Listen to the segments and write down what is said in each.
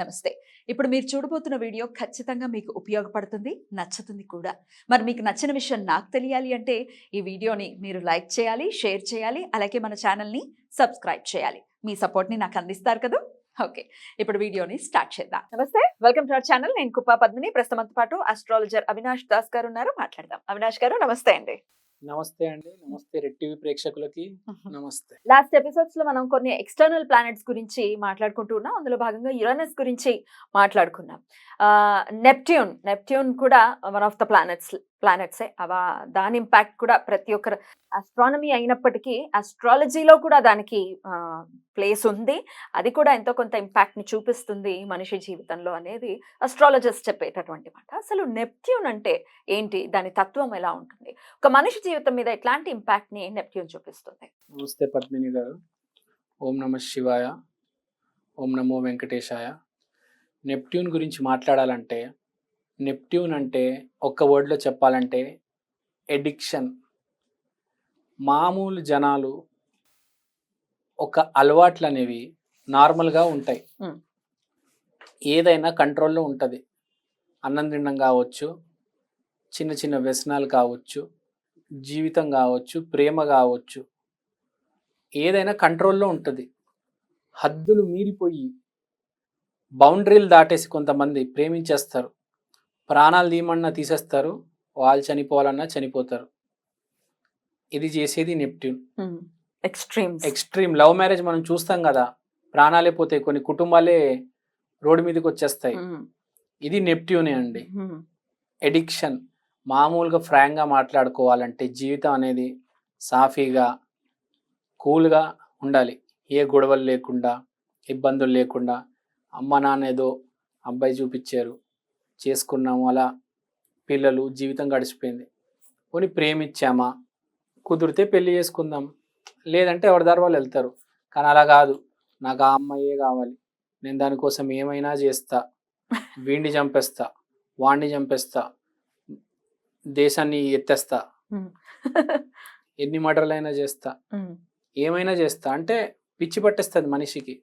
నమస్తే. ఇప్పుడు మీరు చూడబోతున్న వీడియో ఖచ్చితంగా మీకు ఉపయోగపడుతుంది నచ్చుతుంది కూడా. మరి మీకు నచ్చిన విషయం నాకు తెలియాలి అంటే ఈ వీడియోని మీరు లైక్ చేయాలి షేర్ చేయాలి అలాగే మన ఛానల్ని సబ్స్క్రైబ్ చేయాలి. మీ సపోర్ట్ని నాకు అందిస్తారు కదా? ఓకే. ఇప్పుడు వీడియోని స్టార్ట్ చేద్దాం. Namaste. Welcome to our channel. నేను కుప్పా పద్మిని. ప్రస్తుతంతో పాటు అస్ట్రాలజర్ అవినాష్ దాస్ గారు ఉన్నారు. మాట్లాడదాం. అవినాష్ గారు నమస్తే అండి. నమస్తే అండి. నమస్తే రెడ్ టీవీ ప్రేక్షకులకి. నమస్తే. లాస్ట్ ఎపిసోడ్స్లో మనం కొన్ని ఎక్స్టర్నల్ ప్లానెట్స్ గురించి మాట్లాడుకుంటూ ఉన్నాం. అందులో భాగంగా యురానస్ గురించి మాట్లాడుకున్నాం. నెప్ట్యూన్. నెప్ట్యూన్ కూడా వన్ ఆఫ్ ద ప్లానెట్స్ ప్లానెట్సే అవా దాని ఇంపాక్ట్ కూడా ప్రతి ఒక్కరు. ఆస్ట్రానమీ అయినప్పటికీ ఆస్ట్రాలజీలో కూడా దానికి ప్లేస్ ఉంది. అది కూడా ఎంతో కొంత ఇంపాక్ట్ని చూపిస్తుంది మనిషి జీవితంలో అనేది అస్ట్రాలజర్స్ చెప్పేటటువంటి మాట. అసలు నెప్ట్యూన్ అంటే ఏంటి? దాని తత్వం ఎలా ఉంటుంది? ఒక మనిషి జీవితం మీద ఎట్లాంటి ఇంపాక్ట్ని నెప్ట్యూన్ చూపిస్తుంది? నమస్తే పద్మిని గారు. ఓం నమ శివాయ. ఓం నమో వెంకటేశాయ. నెప్ట్యూన్ గురించి మాట్లాడాలంటే నెప్ట్యూన్ అంటే ఒక్క వర్డ్లో చెప్పాలంటే ఎడిక్షన్ మామూలు జనాలు ఒక అలవాట్లు అనేవి నార్మల్గా ఉంటాయి. ఏదైనా కంట్రోల్లో ఉంటుంది. అన్నం తినడం కావచ్చు చిన్న చిన్న వ్యసనాలు కావచ్చు జీవితం కావచ్చు ప్రేమ కావచ్చు ఏదైనా కంట్రోల్లో ఉంటుంది. హద్దులు మీరిపోయి బౌండరీలు దాటేసి కొంతమంది ప్రేమించేస్తారు. ప్రాణాలు తీయమన్నా తీసేస్తారు వాళ్ళు చనిపోవాలన్నా చనిపోతారు. ఇది చేసేది Neptune. Extremes. Extreme love marriage మనం చూస్తాం కదా ప్రాణాలే పోతాయి కొన్ని కుటుంబాలే రోడ్డు మీదకి వచ్చేస్తాయి. ఇది నెప్ట్యూనే అండి. ఎడిక్షన్. మామూలుగా ఫ్రాంక్గా మాట్లాడుకోవాలంటే జీవితం అనేది సాఫీగా కూల్గా ఉండాలి. ఏ గొడవలు లేకుండా ఇబ్బందులు లేకుండా అమ్మ నాన్న ఏదో అబ్బాయి చూపించారు చేసుకున్నాము. అలా పిల్లలు జీవితం గడిచిపోయింది. పోనీ ప్రేమించామా కుదిరితే పెళ్ళి చేసుకుందాం. లేదంటే ఎవరిదారు వాళ్ళు వెళ్తారు. కానీ అలా కాదు. నాకు ఆ అమ్మాయే కావాలి. నేను దానికోసం ఏమైనా చేస్తా. వీడిని చంపేస్తా. వాడిని చంపేస్తా. దేశాన్ని ఎత్తేస్తా. ఎన్ని మర్డర్లైనా చేస్తా. ఏమైనా చేస్తా. అంటే పిచ్చి పట్టేస్తుంది మనిషికి.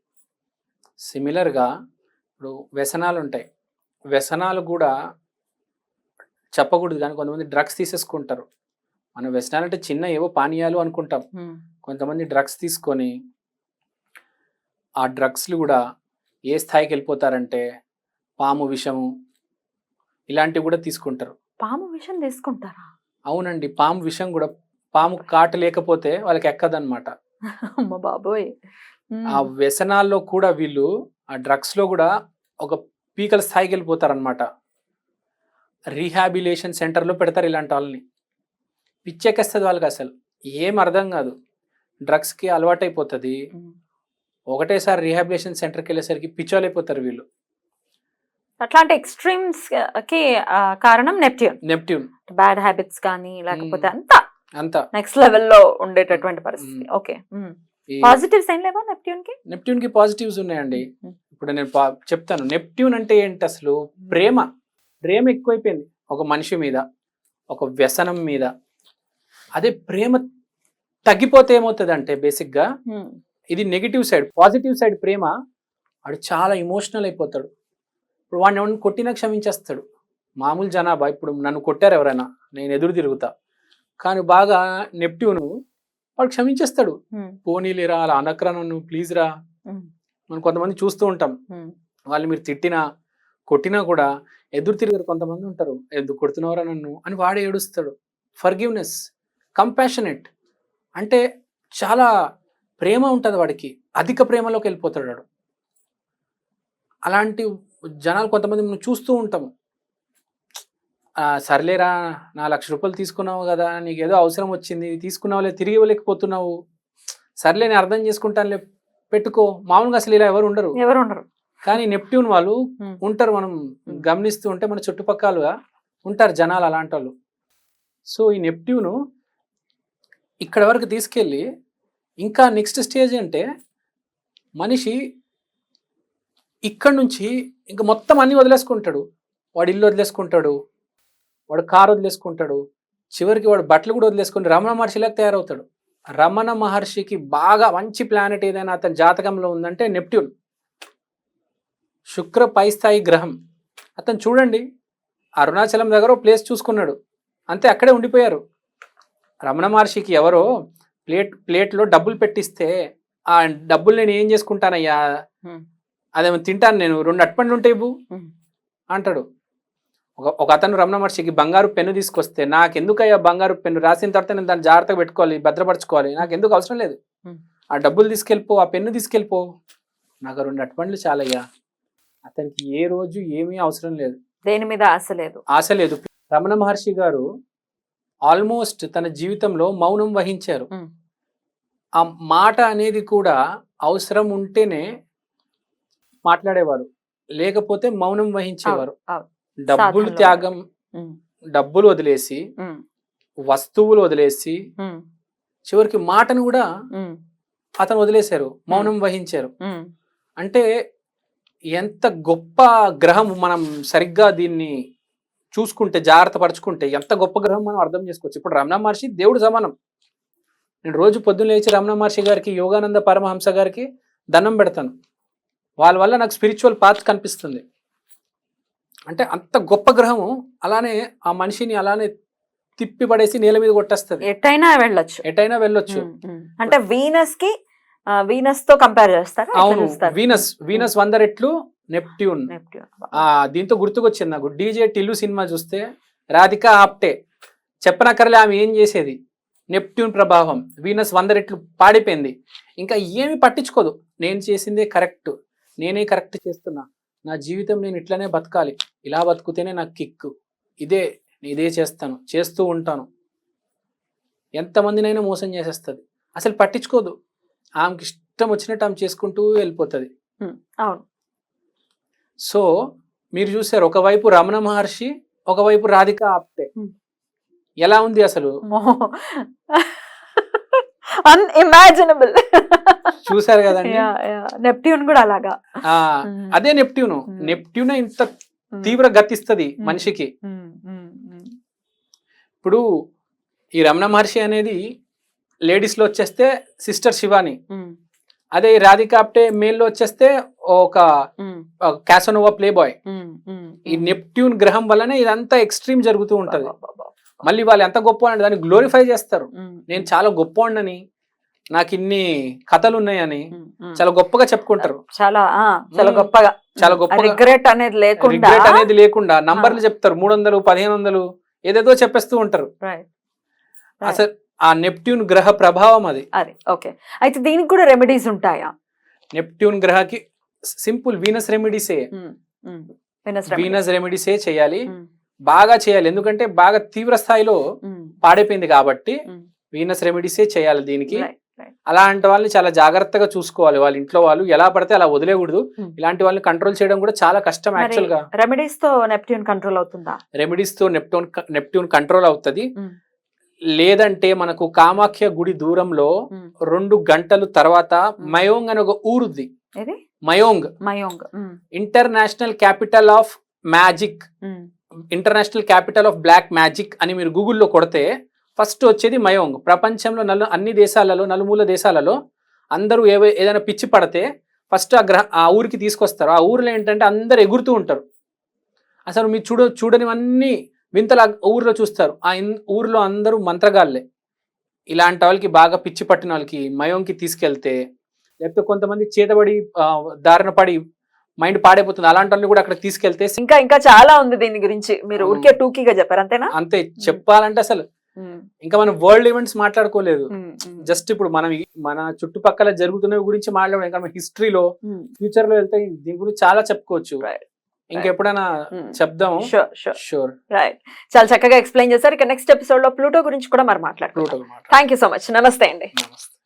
సిమిలర్గా ఇప్పుడు వ్యసనాలు ఉంటాయి వ్యసనాలు కూడా చెప్పకూడదు. కానీ కొంతమంది డ్రగ్స్ తీసేసుకుంటారు. మన వ్యసనాలు అంటే చిన్న ఏవో పానీయాలు అనుకుంటాం. కొంతమంది డ్రగ్స్ తీసుకొని ఆ డ్రగ్స్లు కూడా ఏ స్థాయికి వెళ్ళిపోతారంటే పాము విషము ఇలాంటివి కూడా తీసుకుంటారు. పాము విషయం తీసుకుంటారా? అవునండి. పాము విషం కూడా పాము కాటు లేకపోతే వాళ్ళకి ఎక్కదన్నమాట. అమ్మ బాబోయ్. ఆ వ్యసనాల్లో కూడా వీళ్ళు ఆ డ్రగ్స్లో కూడా ఒక పీకల స్థాయికి వెళ్ళిపోతారనమాట రీహాబిలేషన్ సెంటర్లో పెడతారు ఇలాంటి వాళ్ళని. పిచ్చెక్కేస్తుంది వాళ్ళకి అసలు ఏం అర్థం కాదు. డ్రగ్స్కి అలవాటైపోతుంది. ఒకటేసారి రీహాబిలేషన్ సెంటర్కి వెళ్ళేసరికి పిచ్చోలైపోతారు వీళ్ళు. అట్లాంటి ఎక్స్ట్రీమ్స్కి కారణం నెప్ట్యూన్. నెప్ట్యూన్. బ్యాడ్ హ్యాబిట్స్ కానీ లేకపోతే. అంతా. అంతా. నెక్స్ట్ లెవెల్లో ఉండేటటువంటి పరిస్థితి. ఓకే. పాజిటివ్స్ ఏం లేవా నెప్ట్యూన్కి నెప్ట్యూన్కి పాజిటివ్స్ ఉన్నాయండి. ఇప్పుడు నేను చెప్తాను. నెప్ట్యూన్ అంటే ఏంటి అసలు? ప్రేమ. ప్రేమ ఎక్కువైపోయింది ఒక మనిషి మీద ఒక వ్యసనం మీద. అదే ప్రేమ తగ్గిపోతే ఏమవుతుంది అంటే బేసిక్గా. ఇది నెగిటివ్ సైడ్. పాజిటివ్ సైడ్ ప్రేమ వాడు చాలా ఇమోషనల్ అయిపోతాడు. ఇప్పుడు వాడిని ఎవరిని కొట్టినా క్షమించేస్తాడు. మామూలు జనాభా. ఇప్పుడు నన్ను కొట్టారు ఎవరైనా నేను ఎదురు తిరుగుతా. కానీ బాగా నెప్ట్యూను వాడు క్షమించేస్తాడు. పోనీలేరా అలా అనకరా నన్ను ప్లీజ్ రా. మనం కొంతమంది చూస్తూ ఉంటాం. వాళ్ళు మీరు తిట్టినా కొట్టినా కూడా ఎదురు తిరిగారు కొంతమంది ఉంటారు. ఎందుకు కొడుతున్నావురా నన్ను? అని వాడే ఏడుస్తాడు. ఫర్గివ్నెస్ కంపాషనెట్ అంటే చాలా ప్రేమ ఉంటుంది వాడికి. అధిక ప్రేమలోకి వెళ్ళిపోతాడు వాడు. అలాంటి జనాలు కొంతమంది మనం చూస్తూ ఉంటాము. "ఆ, సర్లేరా నా లక్ష రూపాయలు తీసుకున్నావు కదా నీకు ఏదో అవసరం వచ్చింది తీసుకున్నావులే తిరిగి ఇవ్వలేకపోతున్నావు. సర్లే నేను అర్థం చేసుకుంటానులే పెట్టుకో. మామూలుగా అసలు ఇలా ఎవరు ఉండరు. ఎవరు ఉండరు కానీ నెప్ట్యూన్ వాళ్ళు. ఉంటారు మనం గమనిస్తూ ఉంటే మన చుట్టుపక్కలుగా ఉంటారు జనాలు అలాంటి వాళ్ళు సో ఈ నెప్ట్యూను ఇక్కడ వరకు తీసుకెళ్ళి ఇంకా నెక్స్ట్ స్టేజ్ అంటే మనిషి ఇక్కడ నుంచి ఇంకా మొత్తం అన్ని వదిలేసుకుంటాడు. వాడు ఇల్లు వదిలేసుకుంటాడు. వాడు కారు వదిలేసుకుంటాడు. చివరికి వాడు బట్టలు కూడా వదిలేసుకుని రమణ మహర్షిలాగా తయారవుతాడు. రమణ మహర్షికి బాగా మంచి ప్లానెట్ ఏదైనా అతని జాతకంలో ఉందంటే నెప్ట్యూన్. శుక్ర పై స్థాయి గ్రహం. అతను చూడండి అరుణాచలం దగ్గర ప్లేస్ చూసుకున్నాడు. అంతే అక్కడే ఉండిపోయారు. రమణ మహర్షికి ఎవరో ప్లేట్ ప్లేట్లో డబ్బులు పెట్టిస్తే ఆ డబ్బులు నేను ఏం చేసుకుంటానయ్యా. అదేమో తింటాను నేను రెండు అట్పండ్లు ఉంటాయి Hmm. అంటాడు. ఒక ఒక అతను రమణ మహర్షికి బంగారు పెన్ను తీసుకొస్తే నాకు ఎందుకయ్యా బంగారు పెన్ను? రాసిన తర్వాత నేను దాన్ని జాగ్రత్తగా పెట్టుకోవాలి భద్రపరచుకోవాలి. నాకు ఎందుకు అవసరం లేదు. ఆ డబ్బులు తీసుకెళ్ళిపో ఆ పెన్ను తీసుకెళ్ళిపో. నాకు రెండు అట్పండ్లు చాలయ్యా. అతనికి ఏ రోజు ఏమీ అవసరం లేదు. దేని మీద ఆశ లేదు. ఆశ లేదు. రమణ మహర్షి గారు ఆల్మోస్ట్ తన జీవితంలో మౌనం వహించారు. ఆ మాట అనేది కూడా అవసరం ఉంటేనే మాట్లాడేవారు. లేకపోతే మౌనం వహించేవారు. డబ్బులు. త్యాగం డబ్బులు వదిలేసి వస్తువులు వదిలేసి చివరికి మాటను కూడా అతను వదిలేశారు మౌనం వహించారు. అంటే ఎంత గొప్ప గ్రహం మనం సరిగ్గా దీన్ని చూసుకుంటే జాగ్రత్త పరుచుకుంటే ఎంత గొప్ప గ్రహం మనం అర్థం చేసుకోవచ్చు. ఇప్పుడు రమణ మహర్షి దేవుడు సమానం. నేను రోజు పొద్దున్న లేచి రమణ మహర్షి గారికి యోగానంద పరమహంస గారికి దండం పెడతాను. వాళ్ళ వల్ల నాకు స్పిరిచువల్ పాత్ కనిపిస్తుంది. అంటే అంత గొప్ప గ్రహము అలానే ఆ మనిషిని అలానే తిప్పి పడేసి నేల మీద కొట్టేస్తుంది. ఎటైనా వెళ్ళొచ్చు. ఎటైనా వెళ్ళొచ్చు. అంటే వీనస్కి వీనస్తో కంపేర్ చేస్తారా అవును? వీనస్ వీనస్ వంద రెట్లు నెప్ట్యూన్. నెప్ట్యూన్. ఆ దీంతో గుర్తుకొచ్చింది నాకు. డీజే టిల్లు సినిమా చూస్తే రాధిక ఆప్టే చెప్పనక్కర్లే ఆమె ఏం చేసేది? నెప్ట్యూన్ ప్రభావం. వీనస్ వంద రెట్లు పాడిపోయింది. ఇంకా ఏమి పట్టించుకోదు. నేను చేసిందే కరెక్ట్. నేనే కరెక్ట్ చేస్తున్నా. నా జీవితం నేను ఇట్లానే బతకాలి. ఇలా బతుకుతేనే నాకు కిక్. ఇదే నేను ఇదే చేస్తాను. చేస్తూ ఉంటాను. ఎంతమందినైనా మోసం చేసేస్తుంది. అసలు పట్టించుకోదు. ఆమెకి ఇష్టం వచ్చినట్టు ఆమె చేసుకుంటూ వెళ్ళిపోతుంది. అవును. సో మీరు చూసారు ఒకవైపు రమణ మహర్షి ఒకవైపు రాధిక ఆప్టే. ఎలా ఉంది అసలు? అన్ఇమాజినబుల్ చూసారు కదండి? నెప్ట్యూన్ కూడా అలాగా. అదే నెప్ట్యూన్ Hmm. నెప్ట్యూన్ ఇంత ఉమ్, తీవ్ర గతిస్తుంది Hmm. మనిషికి. ఇప్పుడు ఈ రమణ మహర్షి అనేది లేడీస్లో వచ్చేస్తే సిస్టర్ శివాని. అదే ఈ రాధిక ఆప్టే మేల్లో వచ్చేస్తే ఒక క్యాసోనోవా ప్లే బాయ్ ఈ. నెప్ట్యూన్ గ్రహం వల్లనే ఇదంతా ఎక్స్ట్రీమ్ జరుగుతూ ఉంటది. మళ్ళీ వాళ్ళు ఎంత గొప్ప దాన్ని గ్లోరిఫై చేస్తారు. నేను చాలా గొప్పోడినని నాకు ఇన్ని కథలు ఉన్నాయని. చాలా గొప్పగా చెప్పుకుంటారు. చాలా చాలా గొప్పగా. చాలా గొప్పగా రిగ్రెట్ అనేది లేకుండా రిగ్రెట్ అనేది లేకుండా నంబర్లు చెప్తారు. మూడు వందలు పదిహేను వందలు ఏదేదో చెప్పేస్తూ ఉంటారు. అసలు ఆ నెప్ట్యూన్ గ్రహ ప్రభావం అది. అది ఓకే అయితే దీనికి కూడా రెమెడీస్ ఉంటాయా? నెప్ట్యూన్ గ్రహకి సింపుల్ వీనస్ రెమెడీసే. వీనస్ రెమెడీసే చేయాలి. బాగా చేయాలి. ఎందుకంటే బాగా తీవ్ర స్థాయిలో పాడైపోయింది కాబట్టి. వీనస్ రెమెడీసే చేయాలి దీనికి. అలాంటి వాళ్ళని చాలా జాగ్రత్తగా చూసుకోవాలి. వాళ్ళ ఇంట్లో వాళ్ళు ఎలా పడితే అలా వదిలేకూడదు Hmm. ఇలాంటి వాళ్ళని కంట్రోల్ చేయడం కూడా చాలా కష్టం యాక్చువల్గా. రెమెడీస్తో నెప్ట్యూన్ కంట్రోల్ అవుతుందా? రెమెడీస్తో నెప్ట్యూన్ నెప్ట్యూన్ కంట్రోల్ అవుతుంది. Hmm. లేదంటే మనకు కామాఖ్య గుడి దూరంలో ఉమ్. రెండు గంటలు తర్వాత మయోంగ్ అని ఒక ఊరుంది. ఇది Mayong. Mayong. International capital of magic international capital of black magic అని మీరు గూగుల్లో కొడితే ఫస్ట్ వచ్చేది మయోంగ్. ప్రపంచంలో నలు అన్ని దేశాలలో నలుమూల దేశాలలో అందరూ ఏవై ఏదైనా పిచ్చి పడితే ఫస్ట్ ఆ గ్రహ ఆ ఊరికి తీసుకొస్తారు. ఆ ఊరిలో ఏంటంటే అందరు ఎగురుతూ ఉంటారు. అసలు మీరు చూడ చూడనివన్నీ వింతలు ఊరిలో చూస్తారు. ఆ ఊరిలో అందరూ మంత్రగాళ్ళే. ఇలాంటి వాళ్ళకి బాగా పిచ్చి పట్టిన వాళ్ళకి మయోంకి తీసుకెళ్తే లేకపోతే కొంతమంది చేతబడి దారిన పడి మైండ్ పాడైపోతుంది. అలాంటి వాళ్ళని కూడా అక్కడ తీసుకెళ్తే ఇంకా ఇంకా చాలా ఉంది దీని గురించి. మీరు. ఊరికే టూకీగా చెప్పారు అంతేనా? అంతే. చెప్పాలంటే అసలు ఇంకా మనం వరల్డ్ ఈవెంట్స్ మాట్లాడుకోలేదు. జస్ట్ ఇప్పుడు మనం మన చుట్టుపక్కల జరుగుతున్నవి గురించి మాట్లాడడం ఇంకా హిస్టరీలో. ఫ్యూచర్లో వెళ్తే దీని గురించి చాలా చెప్పుకోవచ్చు. ఇంకెప్పుడైనా sure. షూర్ రైట్ చాలా చక్కగా ఎక్స్ప్లెయిన్ చేశారు. ఇక నెక్స్ట్ ఎపిసోడ్లో ప్లూటో గురించి కూడా మరి మాట్లాడుకుంటాం థ్యాంక్ యూ సో మచ్ నమస్తే అండి. నమస్తే.